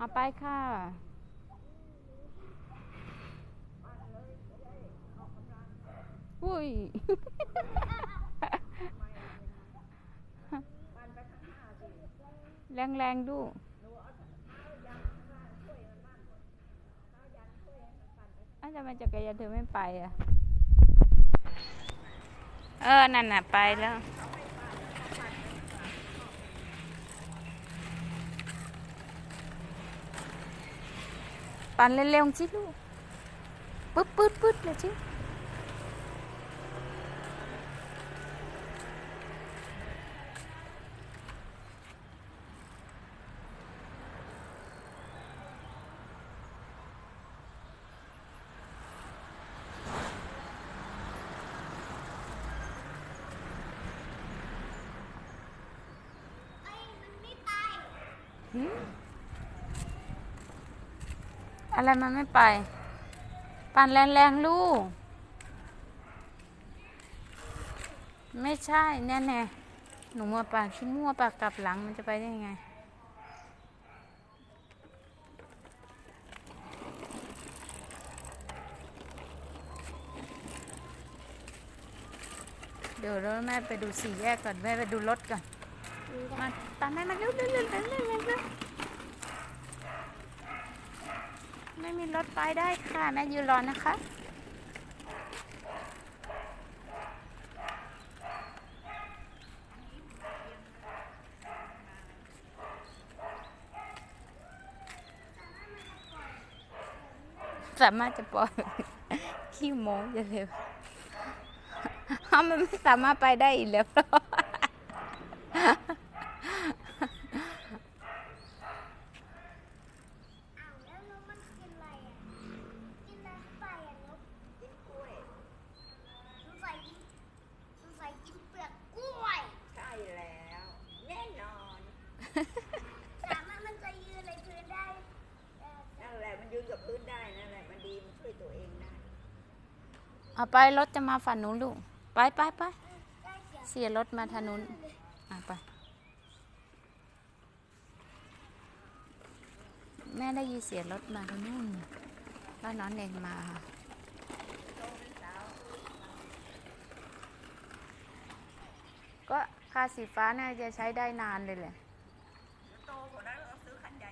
เอาไปค่ะ อุ้ย แรงแรงดูอ้าวทำไมจักรยานเธอไม่ไปอะ เออ นั่นน่ะ ไปแล้ว ปั่นเร็วๆสิลูกปึ๊ดปึ๊ดปึ๊ดเลยสิหืม อะไรมันไม่ไป ปั่นแรงๆลูก ไม่ใช่แน่แน่ๆหนูมัวปากขี้มั่วปากกลับหลังมันจะไปได้ยังไง เดี๋ยวแล้วแม่ไปดูสี่แยกก่อน แม่ไปดูรถก่อน มาตามแม่มาเร็วเร็วเร็วเร็วเร็วเร็วเร็วไม่มีร ถไปได้ค่ะ แม่ยืนรอนะคะ สามารถจะปล่อยขี้โม้จะเร็วเอามันไม่สามารถไปได้อีกแล้ว อ้าวแล้วนกมันกินอะไรอะ กินอะไรเข้าไปอะนกกินกล้วยสงสัยกินสงสัยกินเปลือกกล้วย ใช่แล้ว แน่นอน สามารถมันจะยืนในพื้นได้เอ่อ นั่นแหละมันยืนกับพื้นได้นั่นแหละมันดีมันช่วยตัวเองได้ เอาไปรถจะมาฝั่งนู้นลูก ไปไปไปเสียรถมาทางนู้นอะไป แม่ได้ยินเสียรถมาทางนู้นบ้านน้องเองมาก็คาสีฟ้าน่าจะใช้ได้นานเลยแหละโตกว่านั้นเราซื้อคันใหญ่